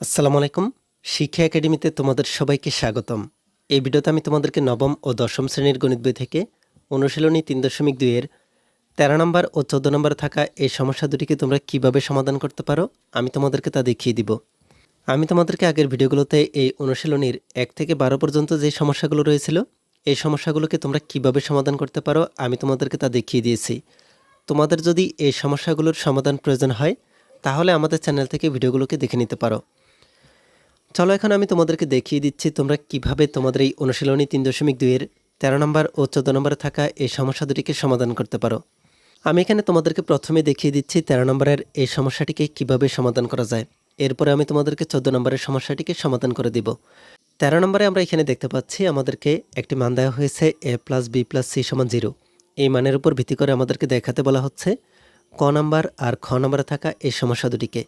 আসসালামু আলাইকুম। শিক্ষা একাডেমিতে তোমাদের সবাইকে স্বাগতম। এই ভিডিওতে আমি তোমাদেরকে নবম ও দশম শ্রেণির গণিত বই থেকে অনুশীলনী তিন দশমিক দুইয়ের তেরো নম্বর ও চোদ্দ নম্বরে থাকা এই সমস্যা দুটিকে তোমরা কীভাবে সমাধান করতে পারো, আমি তোমাদেরকে তা দেখিয়ে দিব। আমি তোমাদেরকে আগের ভিডিওগুলোতে এই অনুশীলনীর এক থেকে বারো পর্যন্ত যে সমস্যাগুলো রয়েছিল, এই সমস্যাগুলোকে তোমরা কীভাবে সমাধান করতে পারো, আমি তোমাদেরকে তা দেখিয়ে দিয়েছি। তোমাদের যদি এই সমস্যাগুলোর সমাধান প্রয়োজন হয়, তাহলে আমাদের চ্যানেল থেকে ভিডিওগুলোকে দেখে নিতে পারো। চলো এখন আমি তোমাদেরকে দেখিয়ে দিচ্ছি তোমরা কীভাবে তোমাদের এই অনুশীলনী তিন দশমিক দুইয়ের তেরো নম্বর ও চোদ্দ নম্বরে থাকা এই সমস্যা দুটিকে সমাধান করতে পারো। আমি এখানে তোমাদেরকে প্রথমে দেখিয়ে দিচ্ছি তেরো নম্বরের এই সমস্যাটিকে কীভাবে সমাধান করা যায়। এরপরে আমি তোমাদেরকে চোদ্দ নম্বরের সমস্যাটিকে সমাধান করে দিব। তেরো নম্বরে আমরা এখানে দেখতে পাচ্ছি আমাদেরকে একটি মান দেওয়া হয়েছে A plus B plus C সমান জিরো। এই মানের উপর ভিত্তি করে আমাদেরকে দেখাতে বলা হচ্ছে ক নাম্বার আর খ নম্বরে থাকা এই সমস্যা দুটিকে।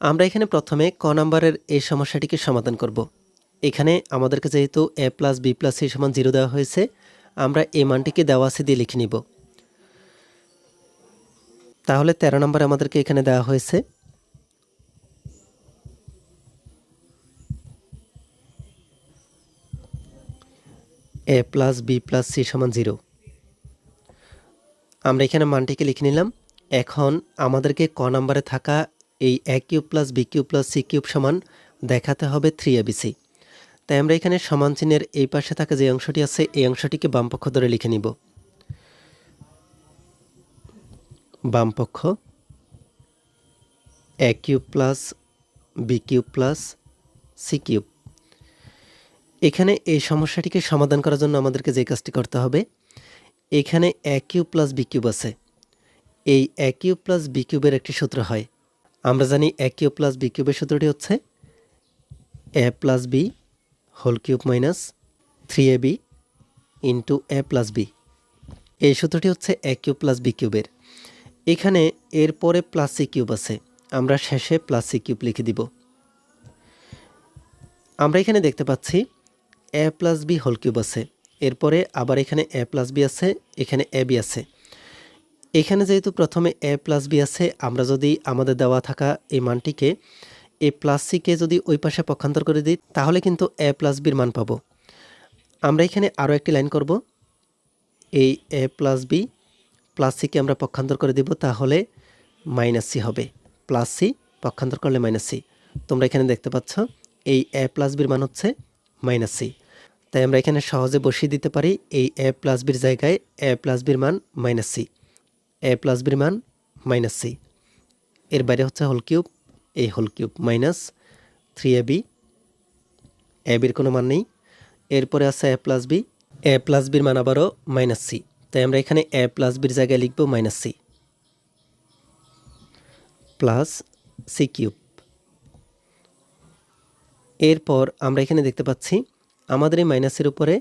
আমরা এখানে প্রথমে ক নাম্বারের এই সমস্যাটিকে সমাধান করব। এখানে আমাদেরকে যেহেতু A plus B plus C সমান জিরো দেওয়া হয়েছে, আমরা এই মানটিকে দেওয়া আছে দিয়ে লিখে নিব। তাহলে তেরো নম্বরে আমাদেরকে এখানে দেওয়া হয়েছে, A plus B plus C সমান জিরো। আমরা এখানে মানটিকে লিখে নিলাম। এখন আমাদেরকে ক নাম্বারে থাকা এই A cube plus B cube plus C cube সমান দেখাতে হবে থ্রি এ এবিসি তাই আমরা এখানে সমান চিহ্নের এই পাশে থাকা যে অংশটি আছে, এই অংশটিকে বামপক্ষ ধরে লিখে নিব। বামপক্ষ A cube plus B cube plus C cube. এখানে এই সমস্যাটিকে সমাধান করার জন্য আমাদেরকে যে কাজটি করতে হবে, এখানে A cube plus B cube আছে। এই এ কিউব প্লাস বি কিউবের একটি সূত্র হয়। আমরা জানি এ কিউব প্লাস বি কিউবের সূত্রটি হচ্ছে A plus B whole cube minus three A B into A plus B এই সূত্রটি হচ্ছে এ কিউব প্লাস বি কিউবের এখানে এরপরে প্লাস সি কিউব আছে। আমরা শেষে প্লাস সি কিউব লিখে দিব। আমরা এখানে দেখতে পাচ্ছি A plus B whole cube আছে। এরপরে আবার এখানে এ প্লাস বি আছে, এখানে এ বি আছে। এখানে যেহেতু প্রথমে এ প্লাস বি আছে, আমরা যদি আমাদের দেওয়া থাকা এই মানটিকে এ প্লাস সিকে যদি ওই পাশে পক্ষান্তর করে দিই, তাহলে কিন্তু এ প্লাস বির মান পাবো। আমরা এখানে আরও একটি লাইন করব। এই এ প্লাস বি প্লাস সিকে আমরা পক্ষান্তর করে দিব, তাহলে মাইনাস সি হবে। প্লাস সি পক্ষান্তর করলে মাইনাস সি তোমরা এখানে দেখতে পাচ্ছ, এই এ প্লাস বির মান হচ্ছে মাইনাস সি তাই আমরা এখানে সহজে বসিয়ে দিতে পারি, এই এ প্লাস বির জায়গায় এ প্লাস বির মান মাইনাস সি এ প্লাস বির মান মাইনাস সি। এর বাইরে হচ্ছে হোল কিউব এই whole cube minus three A B. A বির কোনো মান নেই। এরপরে আছে A plus B. A plus বির মান আবারও মাইনাস সি। তাই আমরা এখানে এ প্লাস বির জায়গায় লিখব minus C. Plus C cube. এরপর আমরা এখানে দেখতে পাচ্ছি আমাদের এই মাইনাসের উপরে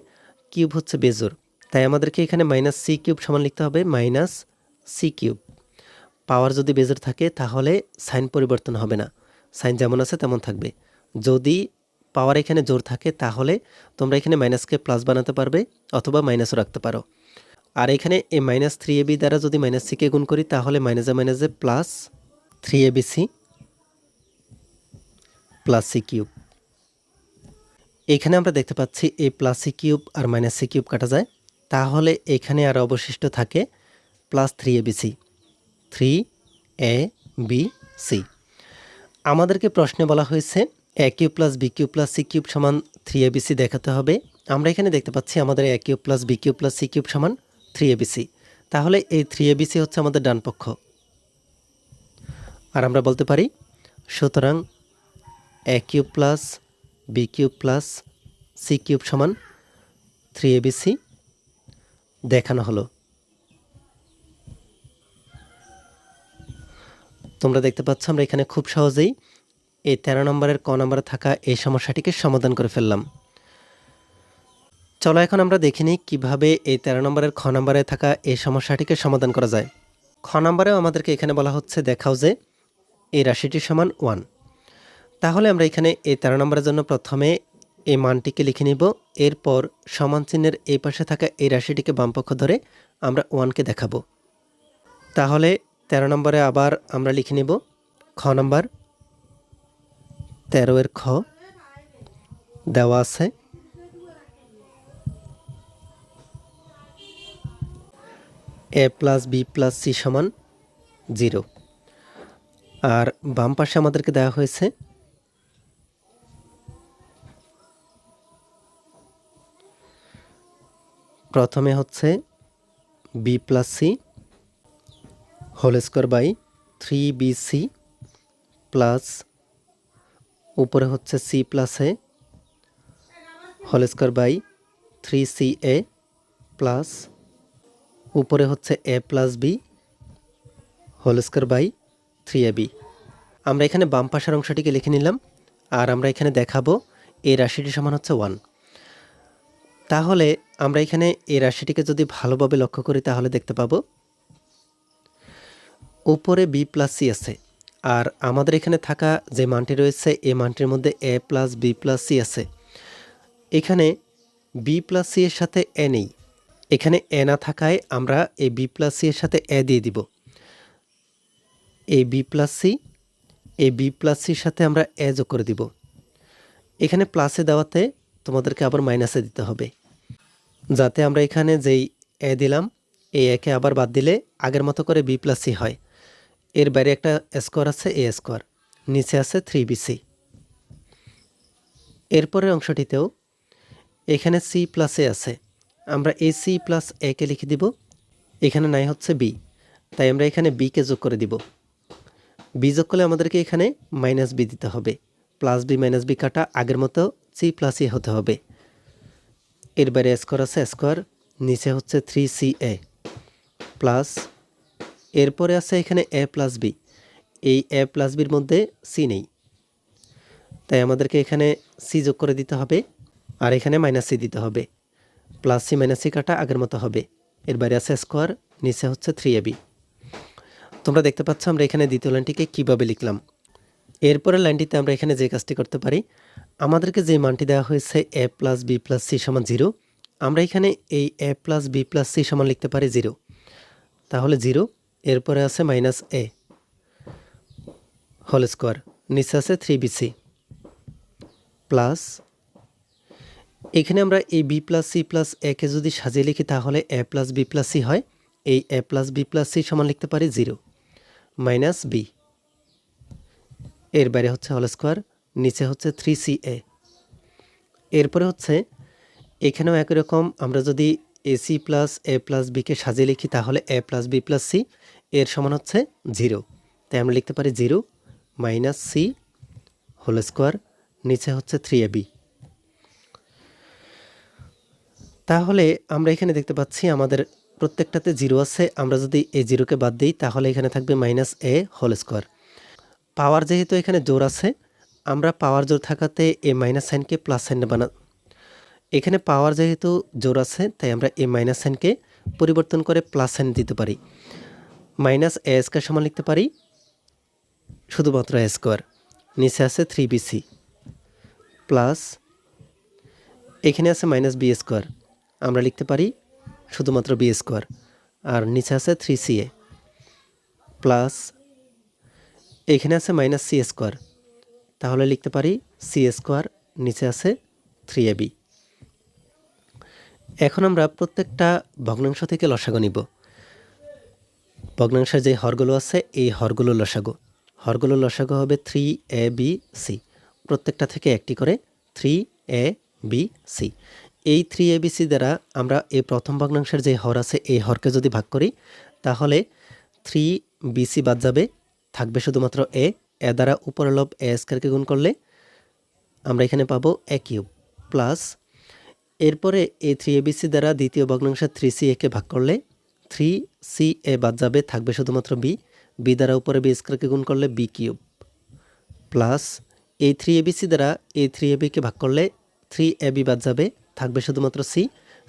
কিউব হচ্ছে বেজোর তাই আমাদেরকে এখানে মাইনাস সি কিউব সমান লিখতে হবে, মাইনাস সি কিউব পাওয়ার যদি বেজোর থাকে, তাহলে সাইন পরিবর্তন হবে না। সাইন যেমন আছে, তেমন থাকবে। যদি পাওয়ার এখানে জোর থাকে, তাহলে তোমরা এখানে মাইনাসকে প্লাস বানাতে পারবে, অথবা মাইনাসও রাখতে পারো। আর এখানে এই মাইনাস থ্রি এবি দ্বারা যদি মাইনাস সিকে গুণ করি, তাহলে মাইনাসে মাইনাসে plus three AB C plus C cube এখানে আমরা দেখতে পাচ্ছি এই প্লাস সি কিউব আর মাইনাস সি কিউব কাটা যায়। তাহলে এখানে আর অবশিষ্ট থাকে plus three A B C three A B C আমাদেরকে প্রশ্নে বলা হয়েছে A cube plus B cube plus C cube সমান থ্রি এ বি সি দেখাতে হবে। আমরা এখানে দেখতে পাচ্ছি আমাদের A cube plus B cube plus C cube সমান থ্রি এ বি সি তাহলে এই থ্রি এ বি সি হচ্ছে আমাদের ডান পক্ষ। আর আমরা বলতে পারি, সুতরাং A cube plus B cube plus C cube সমান থ্রি এ বি সি দেখানো হলো। তোমরা দেখতে পাচ্ছ, আমরা এখানে খুব সহজেই এই তেরো নম্বরের ক নম্বরে থাকা এই সমস্যাটিকে সমাধান করে ফেললাম। চলো এখন আমরা দেখে নিই কীভাবে এই তেরো নম্বরের খ নম্বরে থাকা এই সমস্যাটিকে সমাধান করা যায়। খ নম্বরেও আমাদেরকে এখানে বলা হচ্ছে, দেখাও যে এই রাশিটির সমান ওয়ান। তাহলে আমরা এখানে এই তেরো নম্বরের জন্য প্রথমে এই মানটিকে লিখে নিব। এরপর সমান চিহ্নের এই পাশে থাকা এই রাশিটিকে বামপক্ষ ধরে আমরা ওয়ানকে দেখাবো। তাহলে তেরো নম্বরে আবার আমরা লিখে নিব খ নম্বর। তেরো এর খ দেওয়া আছে। A plus B plus C সমান জিরো। আর বাম পাশে আমাদেরকে দেওয়া হয়েছে প্রথমে হচ্ছে B plus C whole square by three B C plus উপরে হচ্ছে C plus A whole square by three C A plus উপরে হচ্ছে A plus B whole square by three A B আমরা এখানে বাম পাশের অংশটিকে লিখে নিলাম আর আমরা এখানে দেখাবো এই রাশিটি সমান হচ্ছে ওয়ান তাহলে আমরা এখানে এই রাশিটিকে যদি ভালোভাবে লক্ষ্য করি তাহলে দেখতে পাবো উপরে বি প্লাস সি আছে। আর আমাদের এখানে থাকা যে মানটি রয়েছে এই মানটির মধ্যে A plus B plus C আছে। এখানে বি প্লাস সি এর সাথে এ নেই। এখানে এ না থাকায় আমরা এই বি প্লাস সি এর সাথে এ দিয়ে দিব। এই বি প্লাস সি এই বি প্লাস সির সাথে আমরা এ যোগ করে দিব। এখানে প্লাসে দেওয়াতে তোমাদেরকে আবার মাইনাসে দিতে হবে। যাতে আমরা এখানে যেই এ দিলাম, এই একে আবার বাদ দিলে আগের মতো করে বি প্লাস সি হয়। এর বাইরে একটা স্কোয়ার আছে, এ স্কোয়ার। নিচে আছে থ্রি বিসি এরপরের অংশটিতেও এখানে সি প্লাস এ আছে। আমরা এ সি প্লাস একে লিখে দিব। এখানে নাই হচ্ছে বি। তাই আমরা এখানে বিকে যোগ করে দিব। বি যোগ করলে আমাদেরকে এখানে মাইনাস বি দিতে হবে। প্লাস বি মাইনাস বি কাটা আগের মতো সি প্লাস ই হতে হবে। এর বাইরে স্কোয়ার আছে, স্কোয়ার। নিচে হচ্ছে থ্রি সি এ। প্লাস এরপরে আছে এখানে এ প্লাস বি। এই এ প্লাস বির মধ্যে সি নেই। তাই আমাদেরকে এখানে সি যোগ করে দিতে হবে আর এখানে মাইনাস সি দিতে হবে। প্লাস সি মাইনাস সি কাটা আগের মতো হবে। এর বাইরে আছে স্কোয়ার, নিচে হচ্ছে থ্রি এ বি। তোমরা দেখতে পাচ্ছ আমরা এখানে দ্বিতীয় লাইনটিকে কীভাবে লিখলাম। এরপরের লাইনটিতে আমরা এখানে যে কাজটি করতে পারি, আমাদেরকে যে মানটি দেওয়া হয়েছে A plus B plus C সমান জিরো, আমরা এখানে এই A plus B plus C সমান লিখতে পারি জিরো। তাহলে জিরো এরপরে আছে মাইনাস এ হোল স্কোয়ার নিচে আছে থ্রি বিসি প্লাস এখানে আমরা এই বি প্লাস সি প্লাস একে যদি সাজিয়ে লিখি, তাহলে A plus B plus C হয়। এই A plus B plus C সমান লিখতে পারি জিরো মাইনাস বি এর বাইরে হচ্ছে হল স্কোয়ার নিচে হচ্ছে থ্রি সি এ এরপরে হচ্ছে, এখানেও একই রকম, আমরা যদি A C plus A plus বিকে সাজিয়ে লিখি, তাহলে A plus B plus C এর সমান হচ্ছে জিরো। তাই আমরা লিখতে পারি zero minus C whole square নিচে হচ্ছে থ্রি এ বি। তাহলে আমরা এখানে দেখতে পাচ্ছি আমাদের প্রত্যেকটাতে জিরো আছে। আমরা যদি এই জিরোকে বাদ দিই, তাহলে এখানে থাকবে minus A whole square. Power যেহেতু এখানে জোর আছে, আমরা পাওয়ার জোর থাকাতে এ মাইনাস সাইনকে প্লাস সাইনে বানা এখানে পাওয়ার যেহেতু জোর আছে, তাই আমরা এ মাইনাস সাইনকে পরিবর্তন করে প্লাস সাইন দিতে পারি। মাইনাস এ স্কোয়ার সমান লিখতে পারি? শুধুমাত্র এ স্কোয়ার। নিচে আছে থ্রি বিসি প্লাস এখানে আছে মাইনাস বি স্কোয়ার। আমরা লিখতে পারি শুধুমাত্র বি স্কোয়ার। আর নিচে আছে থ্রি সি এ প্লাস এখানে আছে মাইনাস সি স্কোয়ার। তাহলে লিখতে পারি সি স্কোয়ার, নিচে আছে থ্রি এ বি এখন আমরা প্রত্যেকটা ভগ্নাংশ থেকে লসাগু নিব। ভগ্নাংশের যে হরগুলো আছে, এই হরগুলো লসাগু। হরগুলো লসাগু হবে থ্রি এ বি সি প্রত্যেকটা থেকে একটি করে থ্রি এ বি সি এই থ্রি এ বি সি দ্বারা আমরা এই প্রথম ভগ্নাংশের যে হর আছে, এই হরকে যদি ভাগ করি, তাহলে থ্রি বিসি বাদ যাবে, থাকবে শুধুমাত্র এ এ দ্বারা উপরের লব এ স্কোয়ারকে গুণ করলে আমরা এখানে পাবো এ কিউব প্লাস এরপরে এই থ্রি এবিসি দ্বারা দ্বিতীয় ভগ্নাংশ থ্রি সি একে ভাগ করলে থ্রি সি এ বাদ যাবে, থাকবে শুধুমাত্র বি। বি দ্বারা উপরে বি স্কোয়ারকে গুণ করলে বি কিউব। প্লাস এই থ্রি এবিসি দ্বারা এই থ্রি এ বিকে ভাগ করলে থ্রি এ বি বাদ যাবে, থাকবে শুধুমাত্র সি।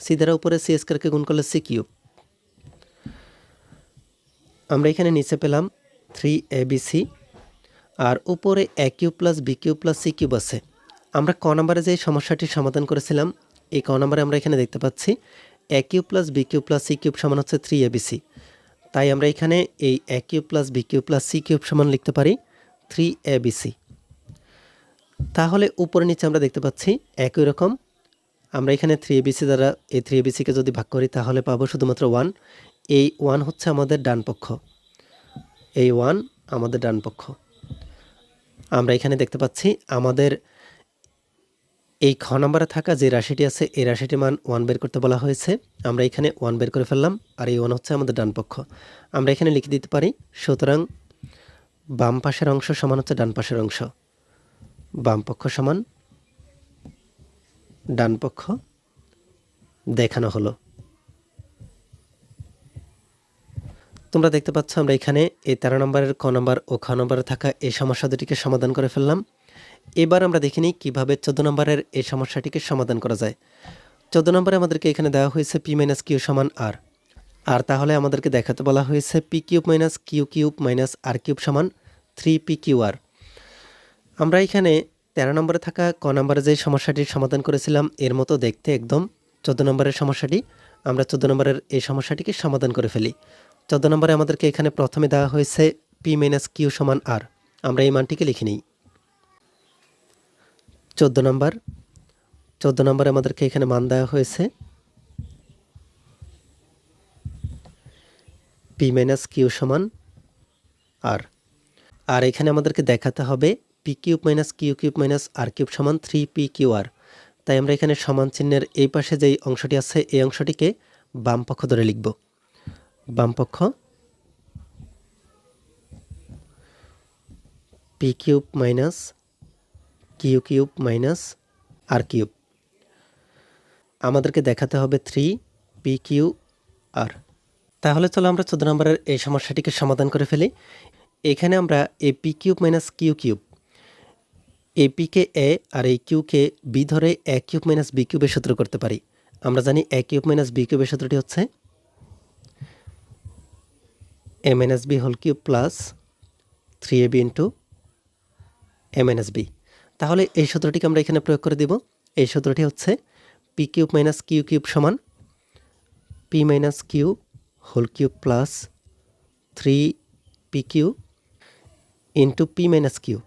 সি দ্বারা উপরে সি স্কোয়ারকে গুণ করলে সি কিউব। আমরা এখানে নিচে পেলাম থ্রি এ বি সি, আর উপরে A cube plus B cube plus C cube আছে। আমরা ক নম্বরে যে সমস্যাটির সমাধান করেছিলাম, এই ক নম্বরে আমরা এখানে দেখতে পাচ্ছি A cube plus B cube plus C cube সমান হচ্ছে থ্রি এ বি সি তাই আমরা এখানে এই A cube plus B cube plus C cube সমান লিখতে পারি থ্রি এ বি সি তাহলে উপরে নিচে আমরা দেখতে পাচ্ছি একই রকম। আমরা এখানে থ্রি এবিসি দ্বারা এই থ্রি এবিসিকে যদি ভাগ করি তাহলে পাবো শুধুমাত্র ওয়ান এই ওয়ান হচ্ছে আমাদের ডান পক্ষ। এই ওয়ান আমাদের ডান পক্ষ। আমরা এখানে দেখতে পাচ্ছি আমাদের এই খ নম্বরে থাকা যে রাশিটি আছে, এই রাশিটির মান ওয়ান বের করতে বলা হয়েছে। আমরা এখানে ওয়ান বের করে ফেললাম, আর এই ওয়ান হচ্ছে আমাদের ডান পক্ষ। আমরা এখানে লিখে দিতে পারি, সুতরাং বাম পাশের অংশ সমান হচ্ছে ডান পাশের অংশ। বাম পক্ষ সমান ডান পক্ষ দেখানো হলো। তোমরা দেখতে পাচ্ছ, আমরা এখানে এই তেরো নম্বরের ক নম্বর ও খ নম্বরে থাকা এই সমস্যা দুটিকে সমাধান করে ফেললাম। এবার আমরা দেখে নিই কীভাবে চোদ্দ নম্বরের এই সমস্যাটিকে সমাধান করা যায়। চোদ্দ নম্বরে আমাদেরকে এখানে দেওয়া হয়েছে পি মাইনাস কিউ সমান আর। আর তাহলে আমাদেরকে দেখাতে বলা হয়েছে P cube minus Q cube minus R cube সমান থ্রি পি কিউ আর। আমরা এখানে তেরো নম্বরে থাকা ক নম্বরে যে সমস্যাটির সমাধান করেছিলাম, এর মতো দেখতে একদম চোদ্দ নম্বরের সমস্যাটি। আমরা চোদ্দ নম্বরের এই সমস্যাটিকে সমাধান করে ফেলি। চোদ্দ নম্বরে আমাদেরকে এখানে প্রথমে দেওয়া হয়েছে পি মাইনাস কিউ সমান আর। আমরা এই মানটিকে লিখে নিই। চোদ্দ নম্বর। চোদ্দ নম্বরে আমাদেরকে এখানে মান দেওয়া হয়েছে। পি মাইনাস কিউ সমান আর আর এখানে আমাদেরকে দেখাতে হবে P cube minus Q cube minus R cube সমান থ্রি পি কিউ আর তাই আমরা এখানে সমান চিহ্নের এই পাশে যেই অংশটি আছে, এই অংশটিকে বাম পক্ষ ধরে লিখব। বাম পক্ষ P cube minus Q cube minus R cube আমাদেরকে দেখাতে হবে থ্রি পি কিউ আর তাহলে চলো আমরা চোদ্দ নম্বরের এই সমস্যাটিকে সমাধান করে ফেলি। এখানে আমরা A P cube minus Q cube A PK A আর এই কিউকে বি ধরে এ কিউব মাইনাস বি কিউবের সূত্র করতে পারি। আমরা জানি এ কিউব মাইনাস বি কিউবের সূত্রটি হচ্ছে a minus b whole cube plus three a b into a minus b তাহলে এই সূত্রটিকে আমরা এখানে প্রয়োগ করে দেব। এই সূত্রটি হচ্ছে p cube minus q cube সমান p minus q whole cube plus three p q into p minus q.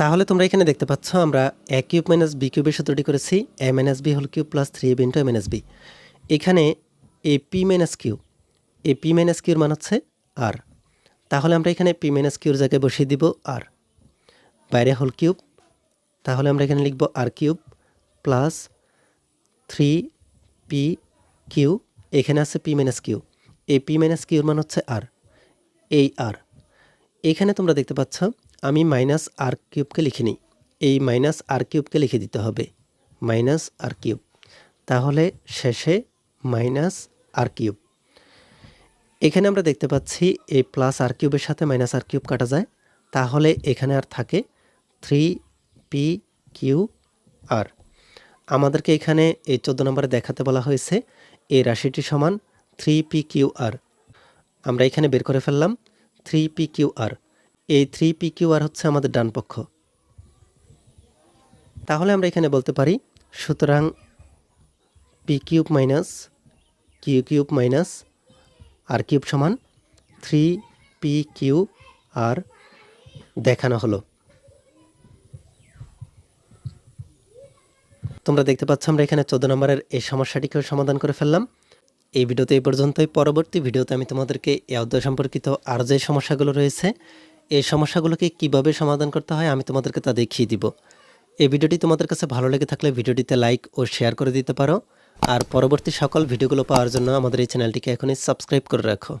তাহলে তোমরা এখানে দেখতে পাচ্ছ আমরা এ কিউব মাইনাস বি কিউবের সূত্রটি করেছি। A minus b whole cube plus three into a minus b. এখানে a p minus q, a p minus কিউর মান হচ্ছে আর। তাহলে আমরা এখানে পি মাইনাস কিউর জায়গায় বসিয়ে দিব আর। বাইরে হোল কিউব। তাহলে আমরা এখানে লিখব r cube plus three p q. এখানে আছে পি মাইনাস কিউ। এই পি মাইনাস কিউর মান হচ্ছে আর। এই আর। এখানে তোমরা দেখতে পাচ্ছ, আমি মাইনাস আর কিউবকে লিখে নিই এই মাইনাস আর কিউবকে লিখে দিতে হবে। Minus r cube. তাহলে শেষে মাইনাস আর কিউব। এখানে আমরা দেখতে পাচ্ছি, এই প্লাস আর কিউবের সাথে মাইনাস আর কিউব কাটা যায়। তাহলে এখানে আর থাকে থ্রি পি কিউ আর। আমাদেরকে এখানে এই চোদ্দ নম্বরে দেখাতে বলা হয়েছে, এই রাশিটি সমান থ্রি পি কিউ আর। আমরা এখানে বের করে ফেললাম থ্রি পি কিউ আর। এই থ্রি পি কিউ আর হচ্ছে আমাদের ডান পক্ষ। তাহলে আমরা এখানে বলতে পারি, সুতরাং p cube minus q cube minus r cube সমান থ্রি পি কিউ আর দেখানো হলো। তোমরা দেখতে পাচ্ছ আমরা এখানে চোদ্দ নম্বরের এই সমস্যাটিকেও সমাধান করে ফেললাম। এই ভিডিওতে এই পর্যন্তই। পরবর্তী ভিডিওতে আমি তোমাদেরকে এই অধ্যায় সম্পর্কিত আরও যে সমস্যাগুলো রয়েছে, এই সমস্যাগুলোকে কীভাবে সমাধান করতে হয় আমি তোমাদেরকে তা দেখিয়ে দিব। এই ভিডিওটি তোমাদের কাছে ভালো লেগে থাকলে ভিডিওটিতে লাইক ও শেয়ার করে দিতে পারো। আর পরবর্তী সকল ভিডিওগুলো পাওয়ার জন্য আমাদের এই চ্যানেলটিকে এখনই সাবস্ক্রাইব করে রাখো।